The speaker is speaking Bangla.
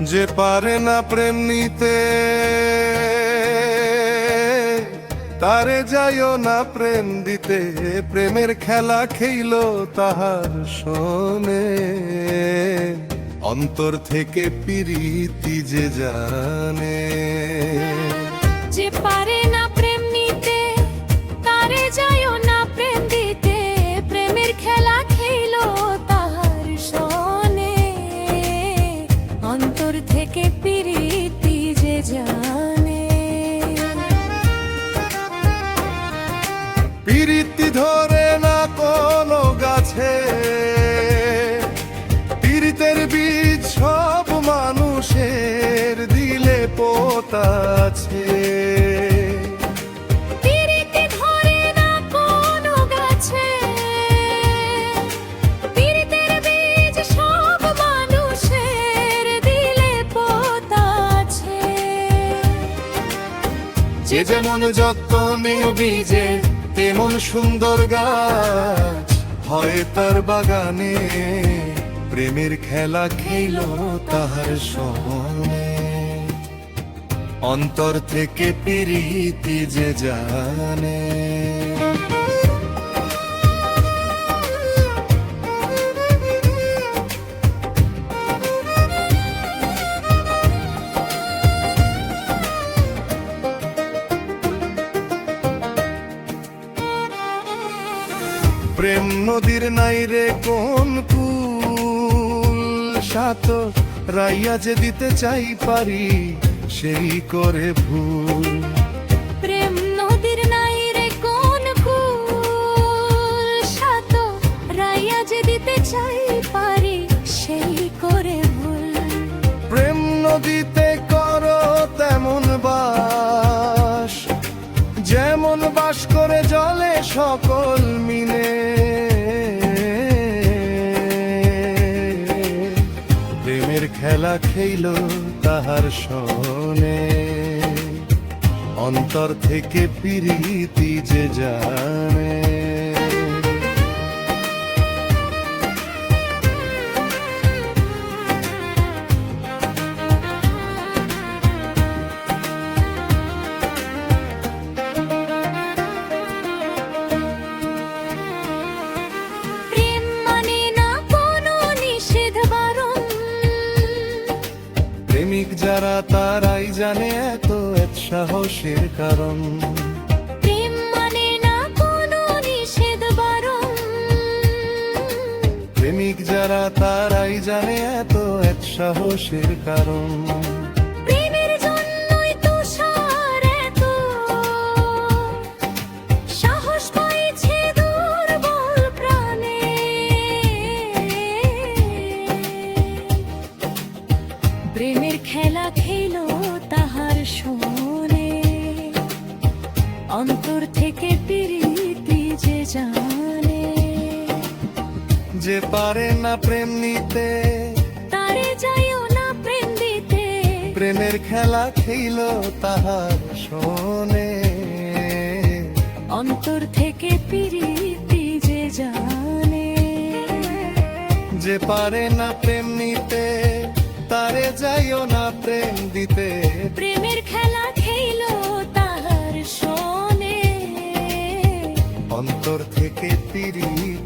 যে পারে না প্রেম নিতে তারে যাইও না প্রেম দিতে। প্রেমের খেলা খেইল তাহার শোনে অন্তর থেকে পিরিতি যে জানে। ধরে না কোনো গাছে পিরিতের বীজ সব মানুষের দিলে পোতাছে যে যেমন যত্ন নিয়ে বীজে তেমন সুন্দর গাছ হয় তার বাগানে। প্রেমের খেলা খেল তাহার সময় অন্তর থেকে পিরিতি যে জানে। প্রেম নদীর নাই রে কোন কুল? সাত রাইয়া যে দিতে চাই পারি, সেই করে ভুল। খেলা তাহার সনে। অন্তর থেকে পিরিতি যে জানে। প্রেমিক যারা তারাই জানে এত এক সাহসের কারণ। প্রেম মানে না কোনো নিষেধ বারণ। প্রেমিক যারা তারাই জানে এত এক সাহসের কারণ। প্রেমের খেলা খেলো তাহার শোনে। অন্তর থেকে প্রীতি যে জানে। যে পারে না প্রেম নিতে তারে যাইও না প্রেম দিতে। প্রেমের খেলা খেইল তাহার শোনে। অন্তর থেকে প্রীতি যে জানে। যে পারে না প্রেম প্রেম দিতে। প্রেমের খেলা খেলো তাহার শোনে অন্তর থেকে জানে